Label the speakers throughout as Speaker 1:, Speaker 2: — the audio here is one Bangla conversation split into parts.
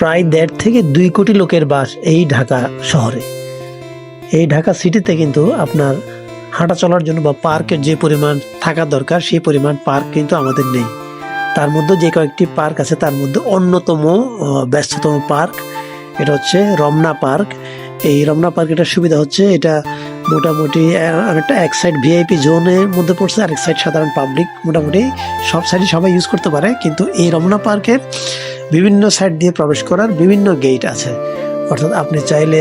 Speaker 1: প্রায় দেড় থেকে দুই কোটি লোকের বাস এই ঢাকা শহরে। এই ঢাকা সিটিতে কিন্তু আপনার হাঁটা চলার জন্য বা পার্কের যে পরিমাণ থাকা দরকার, সেই পরিমাণ পার্ক কিন্তু আমাদের নেই। তার মধ্যে যে কয়েকটি পার্ক আছে, তার মধ্যে অন্যতম ব্যস্ততম পার্ক, এটা হচ্ছে রমনা পার্ক। এই রমনা পার্ক এটার সুবিধা হচ্ছে, এটা মোটামুটি অনেকটা এক সাইড ভিআইপি জোনের মধ্যে পড়ছে আর এক সাইড সাধারণ পাবলিক মোটামুটি সব সাইডে সবাই ইউজ করতে পারে। কিন্তু এই রমনা পার্কের বিভিন্ন সাইড দিয়ে প্রবেশ করার বিভিন্ন গেট আছে। অর্থাৎ আপনি চাইলে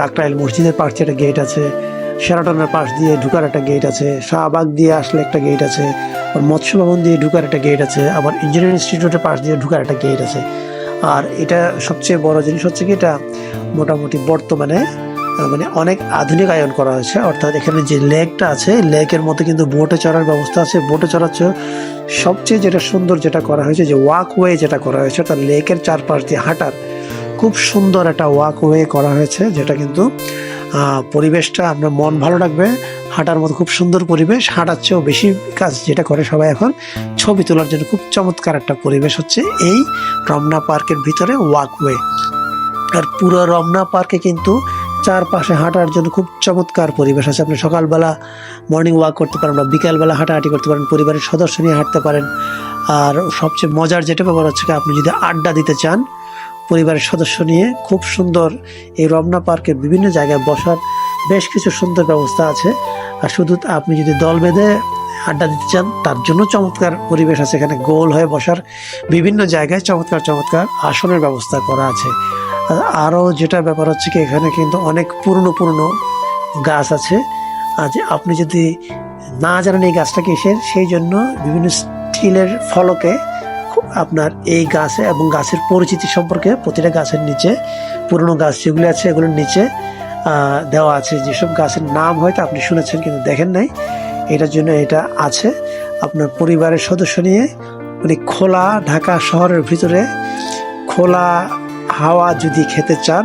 Speaker 1: কাকরাইল মসজিদের পাশ একটা গেট আছে সেরাটনের পাশ দিয়ে ঢুকার একটা গেট আছে, শাহবাগ দিয়ে আসলে একটা গেট আছে মৎস্য ভবন দিয়ে ঢুকার একটা গেট আছে, আবার ইঞ্জিনিয়ারিং ইনস্টিটিউটের পাশ দিয়ে ঢুকার একটা গেট আছে। আর এটা সবচেয়ে বড় জিনিস হচ্ছে কি, এটা মোটামুটি বর্তমানে মানে অনেক আধুনিক আধুনিকায়ন করা হয়েছে। অর্থাৎ এখানে যে লেকটা আছে, লেকের মধ্যে কিন্তু বোটে চড়ার ব্যবস্থা আছে। বোটে চড়ার চেয়ে সবচেয়ে যেটা সুন্দর যেটা করা হয়েছে, যে ওয়াকওয়ে যেটা করা হয়েছে, অর্থাৎ লেকের চারপাশ দিয়ে হাঁটার খুব সুন্দর একটা ওয়াকওয়ে করা হয়েছে, যেটা কিন্তু পরিবেশটা আপনার মন ভালো রাখবে, হাঁটার মতো খুব সুন্দর পরিবেশ, হাঁটার চেয়েও বেশি কাজ যেটা করে সবাই এখন, ছবি তোলার জন্য খুব চমৎকার একটা পরিবেশ হচ্ছে এই রমনা পার্কের ভিতরে ওয়াকওয়ে আর পুরো রমনা পার্কে কিন্তু চারপাশে হাঁটার জন্য খুব চমৎকার পরিবেশ আছে। আপনি সকালবেলা মর্নিং ওয়াক করতে পারেন বা বিকালবেলা হাঁটাহাঁটি করতে পারেন, পরিবারের সদস্য নিয়ে হাঁটতে পারেন। আর সবচেয়ে মজার যেটা ব্যাপার হচ্ছে আপনি যদি আড্ডা দিতে চান, পরিবারের সদস্য নিয়ে খুব সুন্দর এই রমনা পার্কের বিভিন্ন জায়গায় বসার বেশ কিছু সুন্দর ব্যবস্থা আছে। আর শুধু আপনি যদি দল বেঁধে আড্ডা দিতে চান, তার জন্য চমৎকার পরিবেশ আছে। এখানে গোল হয়ে বসার বিভিন্ন জায়গায় চমৎকার চমৎকার আসনের ব্যবস্থা করা আছে। আরও যেটা ব্যাপার হচ্ছে কি, এখানে কিন্তু অনেক পুরনো পুরনো গাছ আছে। যে আপনি যদি না জানেন এই গাছটা কিসের, সেই জন্য বিভিন্ন স্টিলের ফলকে আপনার এই গাছে এবং গাছের পরিচিতি সম্পর্কে প্রতিটা গাছের নিচে, পুরনো গাছ যেগুলো আছে এগুলোর নিচে দেওয়া আছে। যেসব গাছের নাম হয়তো আপনি শুনেছেন কিন্তু দেখেন নাই, এটার জন্য এটা আছে। আপনার পরিবারের সদস্য নিয়ে মানে খোলা ঢাকা শহরের ভিতরে খোলা হাওয়া যদি খেতে চান,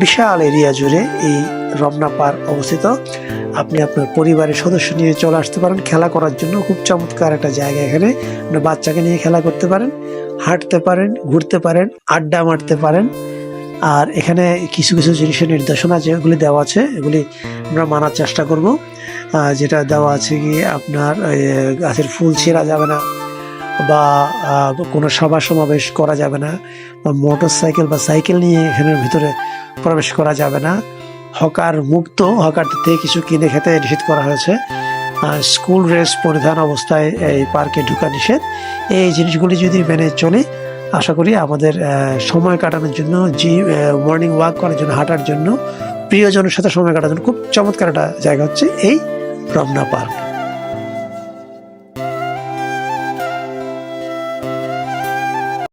Speaker 1: বিশাল এরিয়া জুড়ে এই রমনা পার্ক অবস্থিত। আপনি আপনার পরিবারের সদস্য নিয়ে চলে আসতে পারেন। খেলা করার জন্য খুব চমৎকার একটা জায়গা এখানে। আপনার বাচ্চাকে নিয়ে খেলা করতে পারেন, হাঁটতে পারেন, ঘুরতে পারেন, আড্ডা মারতে পারেন। আর এখানে কিছু কিছু জিনিসের নির্দেশনা যেগুলি দেওয়া আছে, এগুলি আমরা মানার চেষ্টা করব। যেটা দেওয়া আছে কি, আপনার গাছের ফুল ছেঁড়া যাবে না। বা কোনো সভা সমাবেশ করা যাবে না, বা মোটর সাইকেল বা সাইকেল নিয়ে এখানের ভিতরে প্রবেশ করা যাবে না। হকার মুক্ত, হকার থেকে কিছু কিনে খেতে নিষেধ করা হয়েছে। স্কুল ড্রেস পরিধান অবস্থায় এই পার্কে ঢুকা নিষেধ। এই জিনিসগুলি যদি মেনে চলে, আশা করি আমাদের সময় কাটানোর জন্য, জি মর্নিং ওয়াক করার জন্য, হাঁটার জন্য, প্রিয়জনের সাথে সময় কাটানোর জন্য খুব চমৎকার একটা জায়গা হচ্ছে এই রমনা পার্ক।